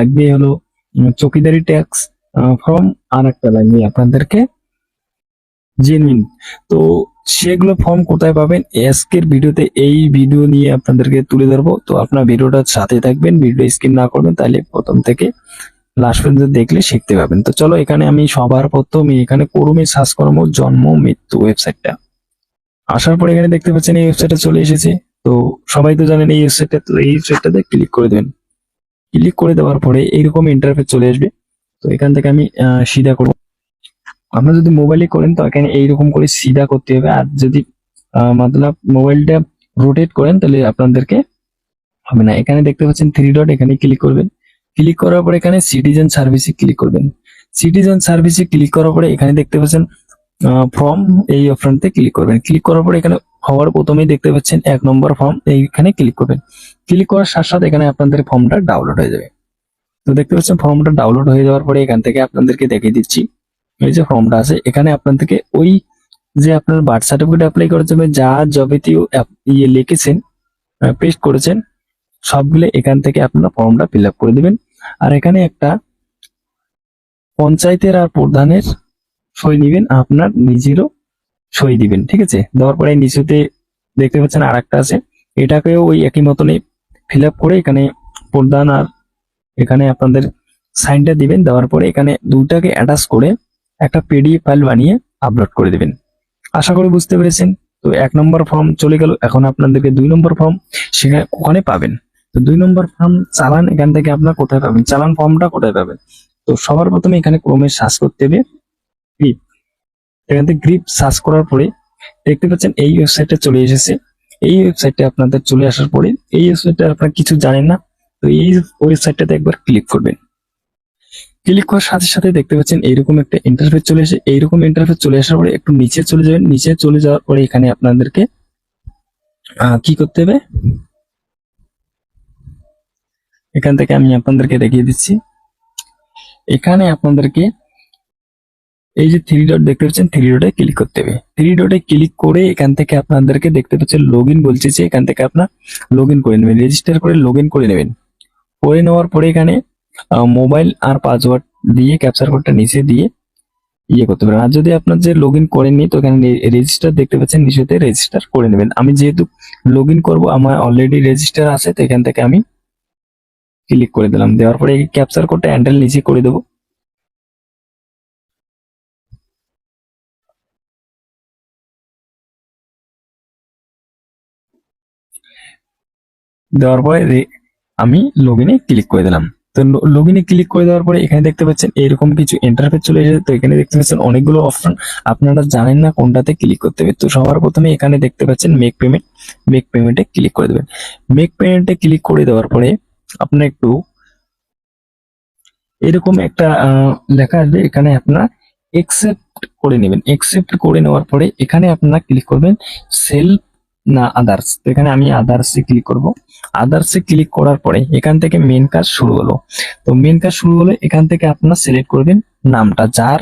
লাগবে হলো চৌকিদারি tax form আর একটা লাগবে আপনাদেরকে জেনুইন তো সেগুলো ফর্ম কোথায় পাবেন? আজকের ভিডিওতে এই ভিডিও নিয়ে আপনাদেরকে তুলে ধরবো। তো আপনার ভিডিওটার সাথে থাকবেন ভিডিও স্কিপ না করবেন, তাহলে প্রথম থেকে লাস্ট পর্যন্ত দেখলে শিখতে পাবেন তো চলো, এখানে আমি সবার প্রথমে এখানে করমে সার্চ করব জন্ম, মৃত্যু ওয়েবসাইটটা আসার পর এখানে দেখতে পাচ্ছেন এই ওয়েবসাইটটা চলে এসেছে। তো সবাই তো জানেন এই ওয়েবসাইটটা তো এই ওয়েবসাইটটাতে ক্লিক করে দেবেন। ক্লিক করে দেওয়ার পরে এইরকম ইন্টারফেস চলে আসবে। তো এখান থেকে আমি সিধা করব। আপনারা যদি মোবাইলে করেন, তো এখানে এইরকম করে সিধা করতে হবে। আর যদি মতলব মোবাইলটা রোটেট করেন, তাহলে আপনাদেরকে হবে না। এখানে দেখতে পাচ্ছেন থ্রি ডট এখানে ক্লিক করবেন। ক্লিক করার পরে এখানে সিটিজেন সার্ভিসে ক্লিক করবেন। সিটিজেন সার্ভিসে ক্লিক করার পরে এখানে দেখতে পাচ্ছেন ফর্ম এই অপশনতে ক্লিক করবেন। ক্লিক করার পরে এখানে হওয়ার প্রথমেই দেখতে পাচ্ছেন এক নম্বর ফর্ম এইখানে ক্লিক করবেন। ক্লিক করার সাথে সাথে এখানে আপনাদের ফর্মটা ডাউনলোড হয়ে যাবে। তো দেখতে পাচ্ছেন ফর্মটা ডাউনলোড হয়ে যাওয়ার পরে এখান থেকে আপনাদেরকে দেখিয়ে দিচ্ছি। এই যে ফর্মটা আছে, এখানে আপনাদেরকে ওই যে আপনার বার্থ সার্টিফিকেট অ্যাপ্লাই করার জন্য যা যাবতীয় ইয়ে লিখেছেন পেস্ট করেছেন, সবগুলো এখান থেকে আপনারা ফর্মটা ফিল করে দিবেন। আর এখানে একটা পঞ্চায়েতের আর প্রধানের সই নিবেন, আপনার নিজেরও সই দিবেন, ঠিক আছে? দেওয়ার পরে নিচুতে দেখতে পাচ্ছেন আর একটা আছে। এটাকেও ওই একই মতনই ফিল করে এখানে প্রদান আর এখানে আপনাদের সাইনটা দিবেন। দেওয়ার পরে এখানে দুটাকে অ্যাটাচ করে একটা পিডিএফ ফাইল বানিয়ে আপলোড করে দিবেন। আশা করি বুঝতে পেরেছেন। তো এক নম্বর ফর্ম চলে গেল। এখন আপনাদেরকে দুই নম্বর ফর্ম সেখানে ওখানে পাবেন। তো দুই নম্বর ফর্ম চালান এখান থেকে আপনার কোথায় পাবেন? চালান ফর্মটা কোথায় পাবেন? তো সবার প্রথমে এখানে ক্রমে সার্চ করতে হবে। এখান থেকে গ্রিপ সার্চ করার পরে দেখতে পাচ্ছেন এই ওয়েবসাইটটা চলে এসেছে। এই ওয়েবসাইটে আপনাদের চলে আসার পরে এই ওয়েবসাইটে আপনারা কিছু জানেন না, তো এই ওয়েবসাইটটাতে একবার ক্লিক করবেন। ক্লিক করার সাথে সাথে দেখতে পাচ্ছেন এইরকম একটা ইন্টারফেস চলে এসে এইরকম ইন্টারফেস চলে আসার পরে একটু নিচে চলে যাবেন। নিচে চলে যাওয়ার পরে এখানে আপনাদেরকে কি করতে হবে? এখান থেকে আমি আপনাদেরকে দেখিয়ে দিচ্ছি। এখানে আপনাদেরকে এই যে থ্রি ডট দেখতে পাচ্ছেন থ্রি ডটে ক্লিক করতে হবে। থ্রি ডটে ক্লিক করে এখান থেকে আপনাদেরকে দেখতে পাচ্ছেন লগ ইন বলছে যে এখান থেকে আপনার লগ ইন করে নেবেন রেজিস্টার করে লগ ইন করে নেবেন। করে নেওয়ার পরে এখানে মোবাইল আর পাসওয়ার্ড দিয়ে ক্যাপচার কোডটা নিচে দিয়ে ইয়ে করতে পারেন আর যদি আপনার যে লগ ইন করেননি তো এখানে রেজিস্টার দেখতে পাচ্ছেন, নিচেতে রেজিস্টার করে নেবেন। আমি যেহেতু লগ ইন করব, আমার অলরেডি রেজিস্টার আছে, তো এখান থেকে আমি ক্লিক করে দিলাম। দেওয়ার পরে ক্যাপচার কোডটা হ্যান্ডেল নিচে করে দেবো। দেওয়ার পরে আমি লগ ইনে ক্লিক করে দিলাম। তো লগ ইনে ক্লিক করে দেওয়ার পরে এখানে দেখতে পাচ্ছেন এরকম কিছু ইন্টারফেস চলে এসেছে। তো এখানে দেখতে পাচ্ছেন অনেকগুলো অপশন আপনারা জানেন না কোনটাতে ক্লিক করতে হবে। তো সবার প্রথমে এখানে দেখতে পাচ্ছেন মেক পেমেন্ট মেক পেমেন্টে ক্লিক করে দেবেন। মেক পেমেন্টে ক্লিক করে দেওয়ার পরে আপনার একটু এরকম একটা লেখা আসবে এখানে আপনারা একসেপ্ট করে নেবেন। একসেপ্ট করে নেওয়ার পরে এখানে আপনারা ক্লিক করবেন সেলফ না আদার্স তো এখানে আমি আদার্স ক্লিক করব। আদার্স ক্লিক করার পরে এখান থেকে মেন কাজ শুরু হলো। তো মেন কাজ শুরু হলে এখান থেকে আপনারা সিলেক্ট করবেন নামটা, যার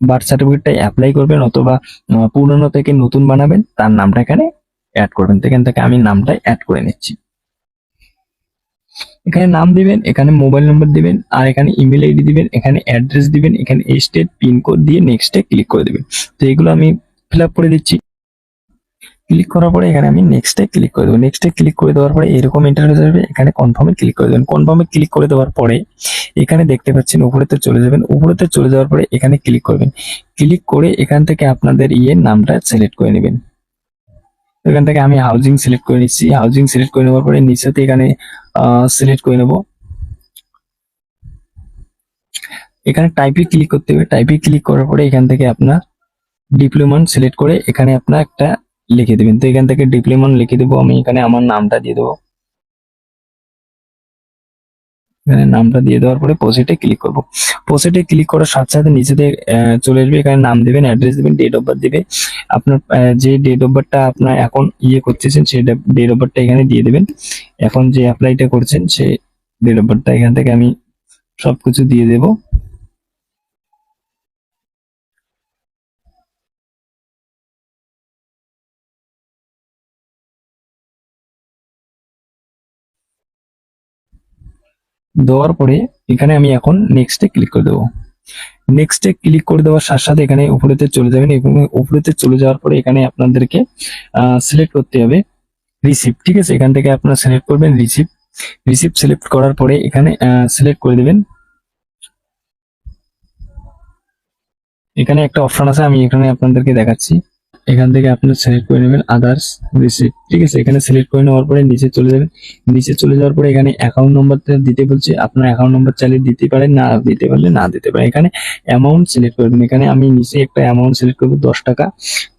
বার্থ সার্টিফিকেটটা অ্যাপ্লাই করবেন অথবা পুরনো থেকে নতুন বানাবেন, তার নামটা এখানে অ্যাড করবেন। তো এখান থেকে আমি নামটা অ্যাড করে নিচ্ছি। এখানে নাম দিবেন, এখানে মোবাইল নম্বর দিবেন, আর এখানে ইমেল আইডি দিবেন, এখানে অ্যাড্রেস দিবেন, এখানে স্টেট পিনকোড দিয়ে নেক্সটে ক্লিক করে দিবেন। তো এগুলো আমি ফিল করে দিচ্ছি। ক্লিক করার পরে এখানে আমি নেক্সটে ক্লিক করে দেবো। নেক্সটে ক্লিক করে দেওয়ার পরে এরকম ইন্টারফেস আসবে, এখানে কনফার্মে ক্লিক করে দেবেন। কনফার্মে ক্লিক করে দেওয়ার পরে এখানে দেখতে পাচ্ছেন উপরেতে চলে যাবেন। উপরেতে চলে যাওয়ার পরে এখানে ক্লিক করবেন। ক্লিক করে এখান থেকে আপনাদের ইয়ের নামটা সিলেক্ট করে নেবেন। এখান থেকে আমি হাউজিং সিলেক্ট করে নিচ্ছি। হাউজিং সিলেক্ট করে নেওয়ার পরে নিচেতে এখানে সিলেক্ট করে নেব। এখানে টাইপে ক্লিক করতে হবে। টাইপে ক্লিক করার পরে এখান থেকে আপনার ডিপ্লোমান সিলেক্ট করে এখানে আপনার একটা লিখে দেবেন। তো এখান থেকে ডিপ্লোমান লিখে দেবো, আমি এখানে আমার নামটা দিয়ে দেবো। এখানে নামটা দিয়ে দেওয়ার পরে পোস্টে ক্লিক করব। পোস্টে ক্লিক করার সাথে সাথে নিচেতে চলে আসবে, এখানে নাম দিবেন অ্যাড্রেস দিবেন ডেট অফ বার্থ দিবে আপনার যে ডেট অফ বার্থটা আপনার এখন ইয়ে করতেছেন, সেই ডেট অফ বার্থটা এখানে দিয়ে দিবেন। এখন যে অ্যাপ্লাইটা করছেন, সেই ডেট অফ বার্থটা এখান থেকে আমি সবকিছু দিয়ে দেবো। দেওয়ার পরে এখানে আমি এখন নেক্সটে ক্লিক করে দেবো। নেক্সটে ক্লিক করে দেওয়ার সাথে সাথে এখানে উপরেতে চলে যাবেন এবং উপরেতে চলে যাওয়ার পরে এখানে আপনাদেরকে সিলেক্ট করতে হবে রিসিভ ঠিক আছে, এখান থেকে আপনারা সিলেক্ট করবেন রিসিভ রিসিভ সিলেক্ট করার পরে এখানে সিলেক্ট করে দেবেন। এখানে একটা অপশন আছে, আমি এখানে আপনাদেরকে দেখাচ্ছি। এখান থেকে আপনারা সিলেক্ট করে নেবেন আদার্স রিসিভ ঠিক আছে? এখানে সিলেক্ট করে নেওয়ার পরে নিচে চলে যাবেন। নিচে চলে যাওয়ার পরে এখানে অ্যাকাউন্ট নম্বরটা দিতে বলছে, আপনার অ্যাকাউন্ট নম্বর চাইলে দিতে পারেন, না দিতে পারলে না দিতে পারেন। এখানে অ্যামাউন্ট সিলেক্ট করবেন এখানে আমি নিচে একটা অ্যামাউন্ট সিলেক্ট করব, দশ টাকা।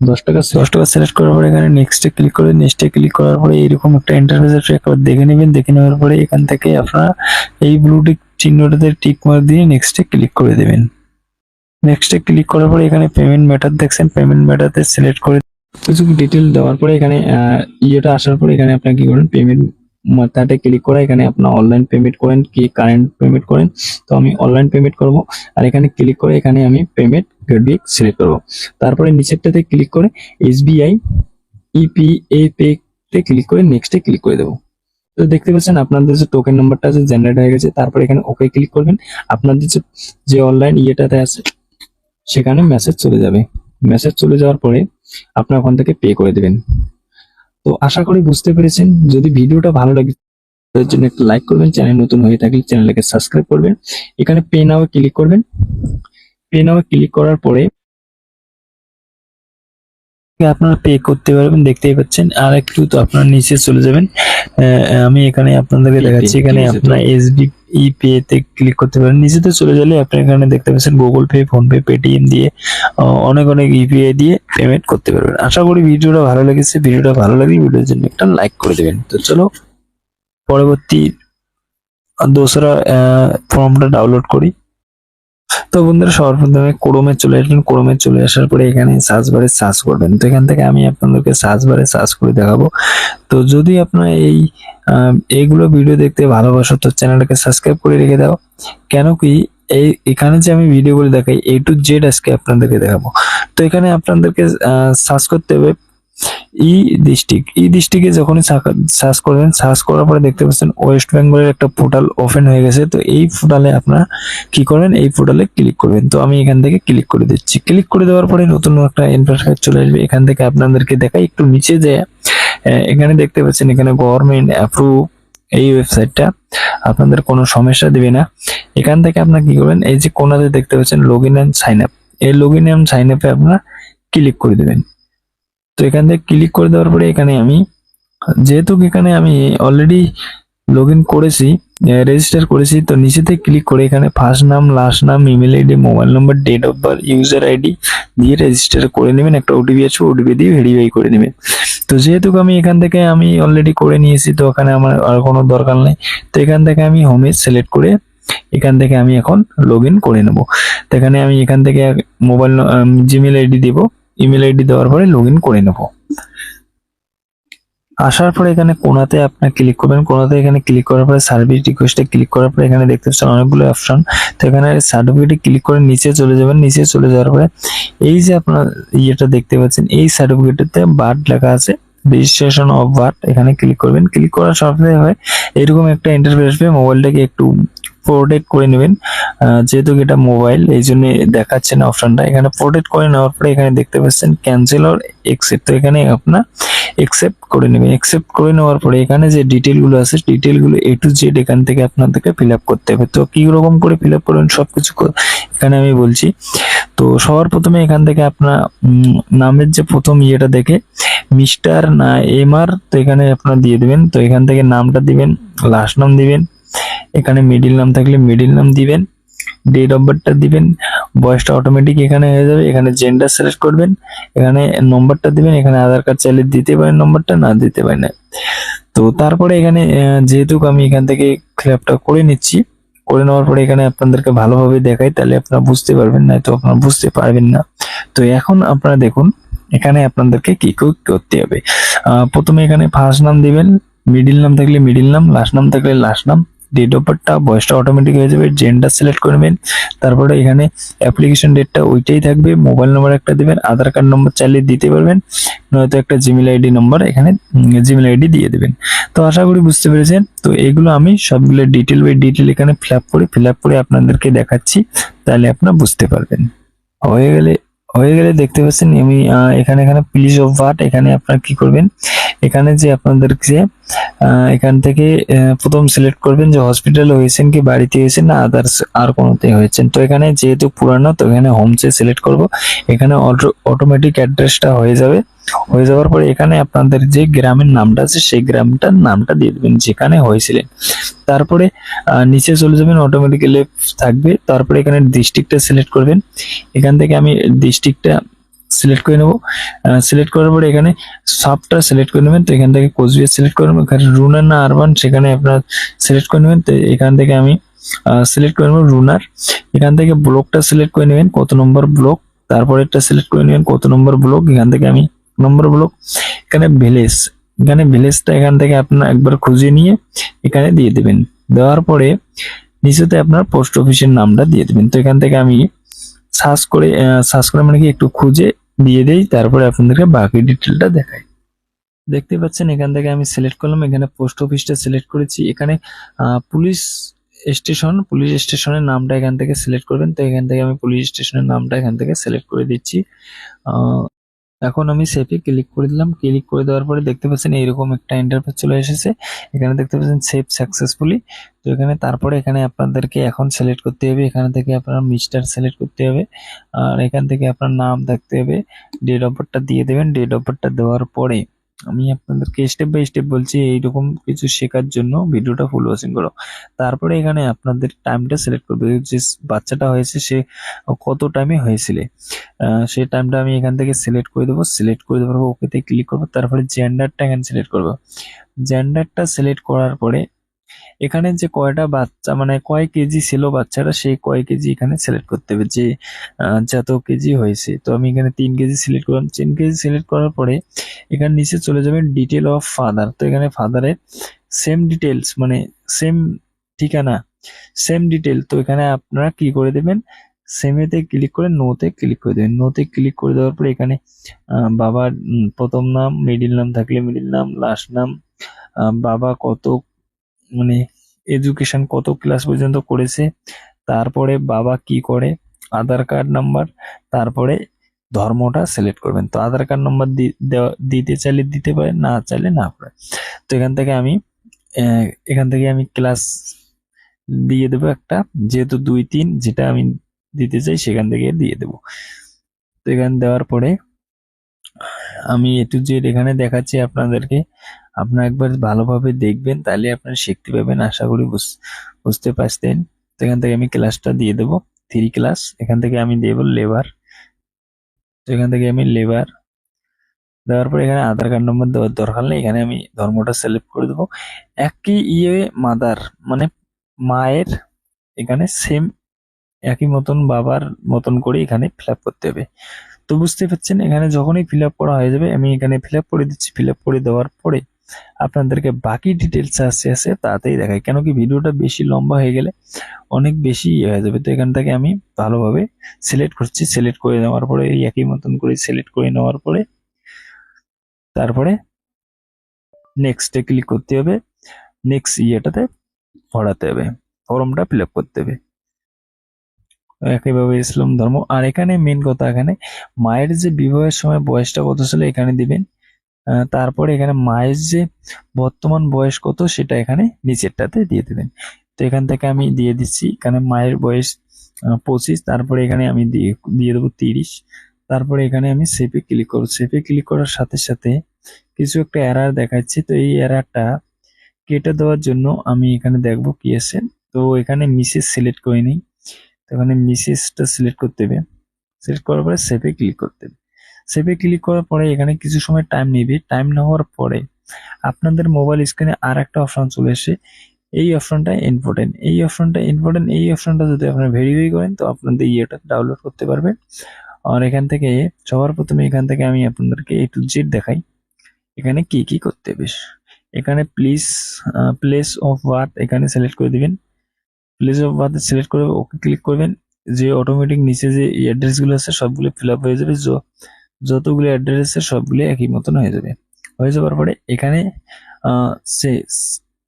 দশ টাকা দশ টাকা সিলেক্ট করার পরে এখানে নেক্সটে ক্লিক করে নেক্সটে ক্লিক করার পরে এরকম একটা ইন্টারফেস একবার দেখে নেবেন। দেখে নেওয়ার পরে এখান থেকে আপনারা এই ব্লু টিক চিহ্নটাতে টিক মার্ক দিয়ে নেক্সটে ক্লিক করে দেবেন। নেক্সটে ক্লিক করার পরে এখানে পেমেন্ট মেথড দেখছেন। পেমেন্ট মেথডে সিলেক্ট করে কিছু ডিটেল দেওয়ার পরে এখানে ইয়েটা আসার পরে এখানে আপনার কি করেন? পেমেন্ট মেথডে ক্লিক করে এখানে আপনার অনলাইন পেমেন্ট করেন কি কারেন্ট পেমেন্ট করেন। তো আমি অনলাইন পেমেন্ট করব আর এখানে ক্লিক করে এখানে আমি পেমেন্ট গেটওয়ে সিলেক্ট করব। তারপরে নিচেরটাতে ক্লিক করে এসবিআই ইপিএ পে তে ক্লিক করে নেক্সটে ক্লিক করে দেবো। তো দেখতে পাচ্ছেন আপনাদের যে টোকেন নাম্বারটা আছে জেনারেট হয়ে গেছে। তারপরে এখানে ওকে ক্লিক করবেন। আপনাদের যে অনলাইন ইয়েটাতে আছে সেখানে মেসেজ চলে যাবে। মেসেজ চলে যাওয়ার পরে আপনার ওখান থেকে পে করে দেবেন। তো আশা করি বুঝতে পেরেছেন। যদি ভিডিওটা ভালো লাগে তার জন্য একটা লাইক করবেন। চ্যানেল নতুন হয়ে থাকলে চ্যানেলটাকে সাবস্ক্রাইব করবেন। এখানে পে নাও ক্লিক করবেন। পে নাও ক্লিক করার পরে আপনারা পে করতে পারবেন দেখতেই পাচ্ছেন। আর একটু তো আপনার নিচে চলে যাবেন। আমি এখানে আপনাদেরকে দেখাচ্ছি এখানে? আপনার এসবি ই পে তে ক্লিক করতে পারেন। নিচেতে চলে গেলে আপনি এখানে দেখতে পাচ্ছেন Google pay PhonePe Paytm দিয়ে অনেক অনেক ইউপিআই দিয়ে পেমেন্ট করতে পারবেন। আশা করি ভিডিওটা ভালো লেগেছে। ভিডিওটা ভালো লাগলে ভিডিওর জন্য একটা লাইক করে দেবেন। তো চলো পরবর্তী দোসরা ফর্মটা ডাউনলোড করি। তো বন্ধুরা সবার প্রথমে ক্রোমে চলে আসবেন ক্রোমে চলে আসার পরে এখানে সার্চ বারে সার্চ করবেন। তো এখান থেকে আমি আপনাদেরকে সার্চ বারে সার্চ করে দেখাবো। তো যদি আপনার এই এইগুলো ভিডিও দেখতে ভালোবাসো, তো চ্যানেলটাকে সাবস্ক্রাইব করে রেখে দাও। কেন কি, এই, এখানে যে আমি ভিডিওগুলো দেখাই এ টু জেড আজকে আপনাদেরকে দেখাবো। তো এখানে আপনাদেরকে সার্চ করতে হবে ই ডিস্ট্রিক্ট ই ডিস্ট্রিক্টে যখনই সার্চ করবেন সার্চ করার পরে দেখতে পাচ্ছেন ওয়েস্ট বেঙ্গলের একটা পোর্টাল ওপেন হয়ে গেছে। তো এই পোর্টালে আপনারা কি করবেন এই পোর্টালে ক্লিক করবেন। তো আমি এখান থেকে ক্লিক করে দিচ্ছি। ক্লিক করে দেওয়ার পরে নতুন একটা ইন্টারফেস চলে আসবে। এখান থেকে আপনাদেরকে দেখাই একটু নিচে যে এখানে দেখতে পাচ্ছেন এখানে গভর্নমেন্ট অ্যাপ্রুভ এই ওয়েবসাইটটা আপনাদের কোনো সমস্যা দিবে না। এখান থেকে আপনারা কি করবেন? এই যে কোনাতে দেখতে পাচ্ছেন log in and sign up এই লগ ইন অ্যান্ড সাইন আপে আপনারা ক্লিক করে দেবেন। তো এখান থেকে ক্লিক করে দেওয়ার পরে এখানে আমি, যেহেতু এখানে আমি অলরেডি লগ করেছি রেজিস্টার করেছি, তো নিচেতে ক্লিক করে এখানে ফার্স্ট নাম লাস্ট নাম email ID mobile number date of birth user ID দিয়ে রেজিস্টার করে নেবেন, একটা ওটিপি আছে ওটিপি দিয়ে ভেরিফাই করে নেবেন। তো যেহেতু আমি এখান থেকে আমি অলরেডি করে নিয়েছি, তো ওখানে আমার আর কোনো দরকার নেই। তো এখান থেকে আমি হোমে সিলেক্ট করে এখান থেকে আমি এখন লগ করে নেব। তো এখানে আমি এখান থেকে মোবাইল জিমেল আইডি দেব। ইমেল আইডি দেওয়ার পরে লগ করে নেব। আসার পরে এখানে কোনাতে আপনার ক্লিক করবেন। কোনাতে এখানে ক্লিক করার পরে সার্ভিস রিকোয়েস্টে ক্লিক করার পরে এখানে দেখতে পাচ্ছেন অনেকগুলো অপশন তো এখানে সার্টিফিকেটে ক্লিক করে নিচে চলে যাবেন। নিচে চলে যাওয়ার পরে এই যে আপনার ইয়েটা দেখতে পাচ্ছেন, এই সার্টিফিকেটেতে বার্থ লেখা আছে। রেজিস্ট্রেশন অফ বার্থ এখানে ক্লিক করবেন। ক্লিক করার সাথে হয় এরকম একটা ইন্টারফেস আসবে। মোবাইলটাকে একটু প্রোটেক্ট করে নেবেন। যেহেতু এটা মোবাইল এই জন্য দেখাচ্ছে না অপশনটা এখানে প্রোটেক্ট করে নেওয়ার পরে এখানে দেখতে পাচ্ছেন ক্যান্সেল অর এক্সেপ্ট তো এখানে আপনার একসেপ্ট করে নেবেন। একসেপ্ট করে নেওয়ার পরে এখানে যে ডিটেলগুলো আছে ডিটেলগুলো এ টু জেড এখান থেকে আপনাদেরকে ফিল আপ করতে হবে। তো কি রকম করে ফিল আপ করবেন সবকিছু ক- এখানে আমি বলছি। তো সবার প্রথমে এখান থেকে আপনার নামের যে প্রথম ইয়েটা দেখে, মিস্টার না এম আর, তো এখানে আপনার দিয়ে দিবেন। তো এখান থেকে নামটা দিবেন লাস্ট নাম দিবেন। এখানে মিডিল নাম থাকলে মিডিল নাম দিবেন ডেট অফ বার্থটা দিবেন, বয়সটা অটোমেটিক এখানে হয়ে যাবে, এখানে জেন্ডার সিলেক্ট করবেন, এখানে নম্বরটা দিবেন, এখানে আধার কার্ড চাইলে দিতে পারেন নম্বরটা না দিতে পারেন তো তারপরে এখানে যেহেতু আমি এখান থেকে ফিল করে নিচ্ছি, করে নেওয়ার পরে এখানে আপনাদেরকে ভালোভাবে দেখাই, তাহলে আপনারা বুঝতে পারবেন না তো আপনারা বুঝতে পারবেন না। তো এখন আপনারা দেখুন, এখানে আপনাদেরকে কি করতে হবে। প্রথমে এখানে ফার্স্ট নাম দিবেন মিডিল নাম থাকলে মিডিল নাম লাস্ট নাম থাকলে লাস্ট নাম ডেট অফ বার্থটা বয়সটা অটোমেটিক হয়ে যাবে জেন্ডার সিলেক্ট করবেন তারপরে এখানে অ্যাপ্লিকেশন ডেটটা ওইটাই থাকবে মোবাইল নাম্বার একটা দিবেন আধার কার্ড নম্বর চাইলে দিতে পারবেন, নয়তো একটা জিমেল আইডি নম্বর এখানে জিমেল আইডি দিয়ে দেবেন। তো আশা করি বুঝতে পেরেছেন। তো এগুলো আমি সবগুলো ডিটেল বাই ডিটেল এখানে ফিল করে ফিল করে আপনাদেরকে দেখাচ্ছি, তাহলে আপনারা বুঝতে পারবেন। হয়ে গেলে হয়ে গেলে দেখতে পাচ্ছেন আমি এখানে এখানে প্লিজ অফ ভাট এখানে আপনারা কি করবেন? এখানে যে আপনাদের যে এখান থেকে প্রথম সিলেক্ট করবেন যে হসপিটালে হয়েছেন কি, বাড়িতে হয়েছেন না আদার্স আর কোনোতে হয়েছেন। তো এখানে যেহেতু পুরানো, তো এখানে হোমসে সিলেক্ট করব, এখানে অটোমেটিক অ্যাড্রেসটা হয়ে যাবে। হয়ে যাওয়ার পরে এখানে আপনাদের যে গ্রামের নামটা আছে, সেই গ্রামটার নামটা দিয়ে দেবেন যেখানে হয়েছিলেন। তারপরে নিচে চলে যাবেন অটোমেটিক্যালি থাকবে। তারপরে এখানে ডিস্ট্রিক্টটা সিলেক্ট করবেন। এখান থেকে আমি ডিস্ট্রিক্টটা সিলেক্ট করে নেব। সিলেক্ট করার পরে এখানে সবটা সিলেক্ট করে নেবেন। তো এখান থেকে কোচবিহার সিলেক্ট করে নেবেন এখানে রুনার না আরবান সেখানে আপনার সিলেক্ট করে নেবেন। তো এখান থেকে আমি সিলেক্ট করে নেব রুনার। এখান থেকে ব্লকটা সিলেক্ট করে নেবেন। কত নম্বর ব্লক তারপরে একটা সিলেক্ট করে নেবেন। কত নম্বর ব্লক এখান থেকে আমি নম্বর ব্লক এখানে ভিলেজ। এখানে ভিলেজটা এখান থেকে আপনার একবার খুঁজে নিয়ে এখানে দিয়ে দেবেন। দেওয়ার পরে নিচেতে আপনার পোস্ট অফিসের নামটা দিয়ে দেবেন। তো এখান থেকে আমি সার্চ করে সার্চ করে মানে কি একটু খুঁজে দিয়ে দেই, তারপরে আপনাদেরকে বাকি ডিটেলটা দেখাই। দেখতে পাচ্ছেন এখান থেকে আমি সিলেক্ট করলাম। এখানে পোস্ট অফিসটা সিলেক্ট করেছি। এখানে পুলিশ স্টেশন, পুলিশ স্টেশনের নামটা এখান থেকে সিলেক্ট করবেন। তো এখান থেকে আমি পুলিশ স্টেশনের নামটা এখান থেকে সিলেক্ট করে দিচ্ছি। এখন আমি সেভে ক্লিক করে দিলাম। ক্লিক করে দেওয়ার পরে দেখতে পাচ্ছেন এইরকম একটা ইন্টারফেস চলে এসেছে। এখানে দেখতে পাচ্ছেন সেভ সাকসেসফুলি তো এখানে তারপরে এখানে আপনাদেরকে এখন সিলেক্ট করতে হবে। এখানে থেকে আপনার মিস্টার সিলেক্ট করতে হবে। আর এখান থেকে আপনার নাম দেখতে হবে। ডেট অফ বার্থটা দিয়ে দেবেন। ডেট অফ বার্থটা দেওয়ার পরে আমি আপনাদেরকে স্টেপ বাই স্টেপ বলছি, এইরকম কিছু শেখার জন্য ভিডিওটা ফুল ওয়াচিং করো। তারপরে এখানে আপনাদের টাইমটা সিলেক্ট করবে। যে বাচ্চাটা হয়েছে, সে কত টাইমে হয়েছিল? সেই টাইমটা আমি এখান থেকে সিলেক্ট করে দেবো সিলেক্ট করে দেওয়ার পর ওকেতে ক্লিক করব, তারপরে জেন্ডারটা এখানে সিলেক্ট করব। জেন্ডারটা সিলেক্ট করার পরে এখানে যে কয়টা বাচ্চা মানে কয় কেজি ছিল বাচ্চাটা, সেই কয় কেজি এখানে সিলেক্ট করতে হবে। যে যত কেজি হয়েছে। তো আমি এখানে তিন কেজি সিলেক্ট করলাম। তিন কেজি সিলেক্ট করার পরে এখানে নিচে চলে যাবেন ডিটেল অফ ফাদার তো এখানে ফাদারের সেম ডিটেলস মানে সেম ঠিকানা সেম ডিটেল তো এখানে আপনারা কি করে দেবেন? সেমেতে ক্লিক করে নোতে ক্লিক করে দেবেন। নোতে ক্লিক করে দেওয়ার পরে এখানে বাবার প্রথম নাম মিডিল নাম থাকলে মিডিল নাম লাস্ট নাম বাবা কত মানে এডুকেশন কত ক্লাস পর্যন্ত করেছে, তারপরে বাবা কি করে আধার কার্ড নাম্বার তারপরে ধর্মটা সিলেক্ট করবেন। তো আধার কার্ড নাম্বার দিতে চাইলে দিতে পারে না চাইলে না পারে তো এখান থেকে আমি এখান থেকে আমি ক্লাস দিয়ে দেবো একটা, যেহেতু দুই, তিন, যেটা আমি দিতে চাই সেখান থেকে দিয়ে দেবো। তো এখানে দেওয়ার পরে আমি এ টু জেড এখানে দেখাচ্ছি আপনাদেরকে। আপনারা একবার ভালোভাবে দেখবেন, তাহলে আপনারা শিখতে পাবেন আশা করি বুঝ- বুঝতে পারতেন তো এখান থেকে আমি ক্লাসটা দিয়ে দেবো থ্রি ক্লাস এখান থেকে আমি দেব লেবার তো এখান থেকে আমি লেবার দেওয়ার পরে এখানে আধার কার্ড নম্বর দেওয়ার দরকার নেই, এখানে আমি ধর্মটা সিলেক্ট করে দেবো। একই ইয়ে মাদার মানে মায়ের এখানে সেম একই মতন বাবার মতন করে এখানে ফিল করতে হবে। তো বুঝতে পারছেন, এখানে যখনই ফিল করা হয়ে যাবে, আমি এখানে ফিল করে দিচ্ছি। ফিল করে দেওয়ার পরে আপনাদেরকে বাকি ডিটেলস আসছে আছে তাড়াতাড়ি দেখাই। কেন কি ভিডিওটা বেশি লম্বা হয়ে গেলে অনেক বেশি ইয়ে হয়ে যাবে। তো এখান থেকে আমি ভালোভাবে সিলেক্ট করছি। সিলেক্ট করে নেওয়ার পরে, এই একই মতন করে সিলেক্ট করে নেওয়ার পরে, তারপরে নেক্সটে ক্লিক করতে হবে। নেক্সট ইয়েটাতে ভরাতে হবে। ফর্মটা ফিল করতে হবে। একইভাবে ইসলাম ধর্ম। আর এখানে মেন কথা এখানে, মায়ের যে বিবাহের সময় বয়সটা কত ছিল এখানে দিবেন। তারপরে এখানে মায়ের যে বর্তমান বয়স কত সেটা এখানে নিচেরটাতে দিয়ে দেবেন। তো এখান থেকে আমি দিয়ে দিচ্ছি, এখানে মায়ের বয়স পঁচিশ, তারপরে এখানে আমি দিয়ে দিয়ে দেবো তিরিশ। তারপরে এখানে আমি সেভে ক্লিক করব। সেভে ক্লিক করার সাথে সাথে কিছু একটা এরার দেখাচ্ছে। তো এই এরারটা কেটে দেওয়ার জন্য আমি এখানে দেখব কি আছে। তো এখানে মিসেস সিলেক্ট করে নিই। এখানে মিসেসটা সিলেক্ট করতে হবে। সিলেক্ট করার পরে সেভে ক্লিক করতে হবে। সেভে ক্লিক করার পরে এখানে কিছু সময় টাইম নেবে। টাইম নেওয়ার পরে আপনাদের মোবাইল স্ক্রিনে আর একটা অপশন চলে এসে এই অপশনটা ইম্পর্টেন্ট এই অপশনটা ইম্পর্টেন্ট এই অপশনটা যদি আপনারা ভেরিফাই করেন, তো আপনাদের ইয়েটা ডাউনলোড করতে পারবেন আর এখান থেকে সবার প্রথমে এখান থেকে আমি আপনাদেরকে এ টু জেড দেখাই। এখানে কি কি করতে হবে? এখানে প্লিজ প্লেস অফ বার্থ এখানে সিলেক্ট করে দিবেন। প্লেস বার্থ সিলেক্ট করে ওকে ক্লিক করবেন। যে অটোমেটিক নিচে যে অ্যাড্রেসগুলো আছে, সবগুলো ফিল আপ হয়ে যাবে। যতগুলো অ্যাড্রেস আছে, সবগুলো একই মতন হয়ে যাবে। হয়ে যাওয়ার পরে এখানে সে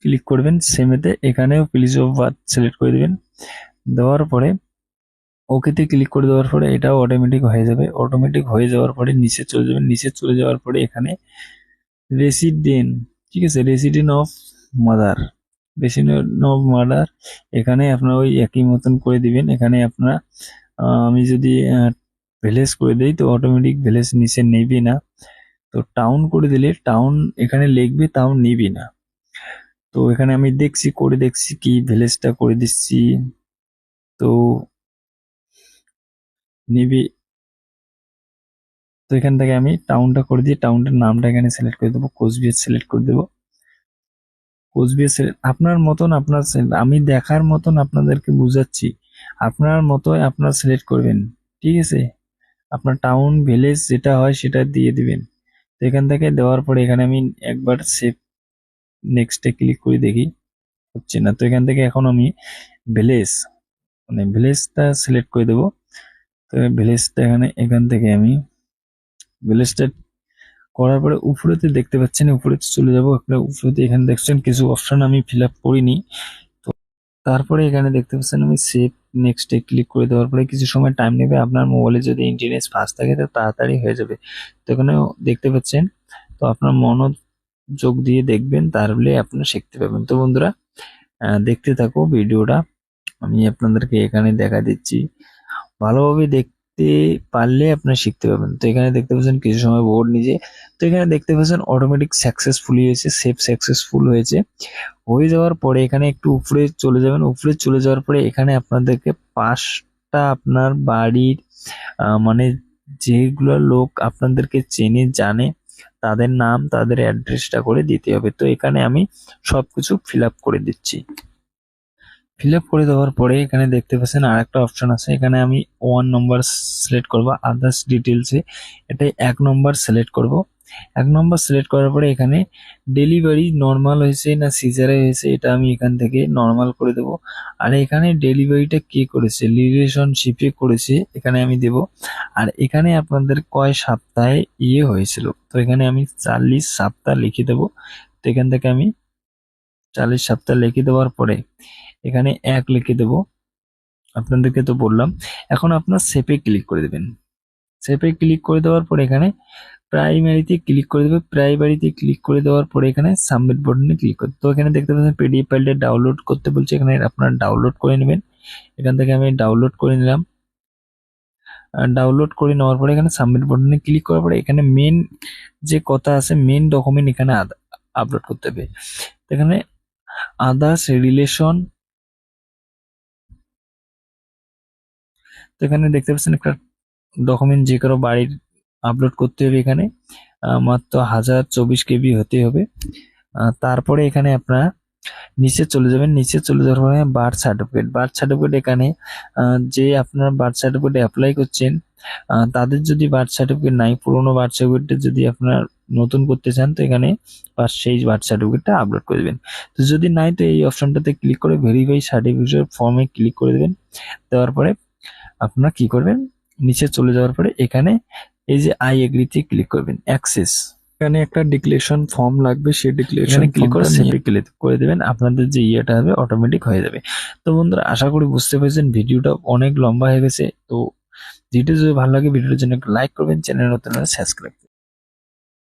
ক্লিক করবেন সেমেতে এখানেও প্লেস অফ বার্থ সিলেক্ট করে দিবেন। দেওয়ার পরে ওকেতে ক্লিক করে দেওয়ার পরে এটাও অটোমেটিক হয়ে যাবে। অটোমেটিক হয়ে যাওয়ার পরে নিচে চলে যাবেন। নিচে চলে যাওয়ার পরে এখানে রেসিডেন্ট ঠিক আছে? Resident of mother of mother এখানে আপনার ওই একই মতন করে দিবেন। এখানে আপনার আমি যদি ভিলেজ করে দেই তো অটোমেটিক ভিলেজ নিচে নেবে না। তো টাউন করে দিলে টাউন এখানে লিখবে টাউন নিবি না। তো এখানে আমি দেখছি, করে দেখছি কি ভিলেজটা করে দিচ্ছি। তো নিবি, তো এখান থেকে আমি টাউনটা করে দিয়ে টাউনটার নামটা এখানে সিলেক্ট করে দেবো, কোচবিহার সিলেক্ট করে দেবো। কোচবিহার আপনার মতন আপনার আমি দেখার মতন আপনাদেরকে বুঝাচ্ছি। আপনার মতোই আপনার সিলেক্ট করবেন। ঠিক আছে? আপনার টাউন ভিলেজ যেটা হয় সেটা দিয়ে দিবেন। তো এখান থেকে দেওয়ার পরে এখানে আমি একবার সেভ নেক্সটে ক্লিক করে দেখি। হচ্ছে না। তো এখান থেকে এখন আমি ভিলেজ মানে ভিলেজটা সিলেক্ট করে দেবো। তো ভিলেজটা এখানে, এখান থেকে আমি ভিলেজটা করার পরে উপরেতে দেখতে পাচ্ছেন, উপরেতে চলে যাব। আপনার উপরেতে এখানে দেখছেন, কিছু অপশন আমি ফিল আপ করিনি। তো তারপরে এখানে দেখতে পাচ্ছেন, আমি সেভ নেক্সটে ক্লিক করে দেওয়ার পরে কিছু সময় টাইম নেবে। আপনার মোবাইলে যদি ইন্টারনেট ফাস্ট থাকে, তো তাড়াতাড়ি হয়ে যাবে। তো এখানে দেখতে পাচ্ছেন, তো আপনার মনোযোগ দিয়ে দেখবেন, তাহলে আপনারা শিখতে পারবেন। তো বন্ধুরা দেখতে থাকো ভিডিওটা। আমি আপনাদেরকে এখানে দেখা দিচ্ছি। ভালোভাবে দেখতে পারলে আপনারা শিখতে পারবেন। তো এখানে দেখতে পাচ্ছেন কিছু সময় বোর্ড নিজে তো এখানে দেখতে পাচ্ছেন অটোমেটিক সাকসেসফুলি হয়েছে সেভ সাকসেসফুল হয়েছে। হয়ে যাওয়ার পরে এখানে একটু উপরে চলে যাবেন। উপরে চলে যাওয়ার পরে এখানে আপনাদেরকে পাঁচটা আপনার বাড়ির মানে যেগুলো লোক আপনাদেরকে চেনে, জানে, তাদের নাম, তাদের অ্যাড্রেসটা করে দিতে হবে। তো এখানে আমি সবকিছু ফিল আপ করে দিচ্ছি। ফিল আপ করে দেওয়ার পরে এখানে দেখতে পাচ্ছেন আর একটা অপশন আছে। এখানে আমি ওয়ান নম্বর সিলেক্ট করব আদার্স ডিটেলসে এটাই এক নম্বর সিলেক্ট করব। এক নম্বর সিলেক্ট করার পরে এখানে ডেলিভারি নর্মাল হয়েছে না সিজারে হয়েছে, এটা আমি এখান থেকে নর্মাল করে দেব। আর এখানে ডেলিভারিটা কে করেছে? রিলেশনশিপে করেছে, এখানে আমি দেব। আর এখানে আপনাদের কয় সপ্তাহে ইয়ে হয়েছিল? তো এখানে আমি চল্লিশ সপ্তাহ লিখে দেব। তো এখান থেকে আমি চল্লিশ সপ্তাহ লিখে দেওয়ার পরে এখানে এক লিখে দেব। আপনাদেরকে তো বললাম। এখন আপনার সেপে ক্লিক করে দেবেন। সেপে ক্লিক করে দেওয়ার পরে এখানে প্রাইমারিতে ক্লিক করে দেবে। প্রাইমারিতে ক্লিক করে দেওয়ার পরে এখানে সাবমিট বাটনে ক্লিক করতে তো এখানে দেখতে পাচ্ছেন পিডিএফ ফাইলটা ডাউনলোড করতে বলছে। এখানে আপনারা ডাউনলোড করে নেবেন। এখান থেকে আমি ডাউনলোড করে নিলাম। ডাউনলোড করে নেওয়ার পরে এখানে সাবমিট বাটনে ক্লিক করার পরে এখানে মেন যে কথা আছে মেন ডকুমেন্ট এখানে আপলোড করতে হবে। এখানে আদার্স রিলেশন তো এখানে দেখতে পাচ্ছেন একটা ডকুমেন্ট যে কারও বাড়ির আপলোড করতে হবে এখানে। মাত্র হাজার চব্বিশ কেবি হতে হবে। তারপরে এখানে আপনারা নিচে চলে যাবেন। নিচে চলে যাওয়ার পরে বার্থ সার্টিফিকেট বার্থ সার্টিফিকেট এখানে যে আপনার বার্থ সার্টিফিকেট অ্যাপ্লাই করছেন তাদের যদি বার্থ সার্টিফিকেট নাই, পুরোনো বার্থ সার্টিফিকেট যদি আপনার নতুন করতে চান, তো এখানে সেই বার্থ সার্টিফিকেটটা আপলোড করে দেবেন। তো যদি নাই, তো এই অপশনটাতে ক্লিক করে ভেরিফাই সার্টিফিকেট ফর্মে ক্লিক করে দেবেন। দেওয়ার পরে আপনারা কি করবেন? নিচে চলে যাওয়ার পরে এখানে এই যে আই এগ্রিতে ক্লিক করবেন অ্যাক্সেস এখানে একটা ডিক্লেরেশন ফর্ম লাগবে সেই ডিক্লেরেশন ক্লিক করে সেভে ক্লিক করে দেবেন আপনাদের যে ইয়েটা হবে অটোমেটিক হয়ে যাবে। তো বন্ধুরা আশা করি বুঝতে পেরেছেন ভিডিওটা অনেক লম্বা হয়ে গেছে। তো ভিডিও যদি ভালো লাগে ভিডিওর জন্য লাইক করবেন চ্যানেল নতুন সাবস্ক্রাইব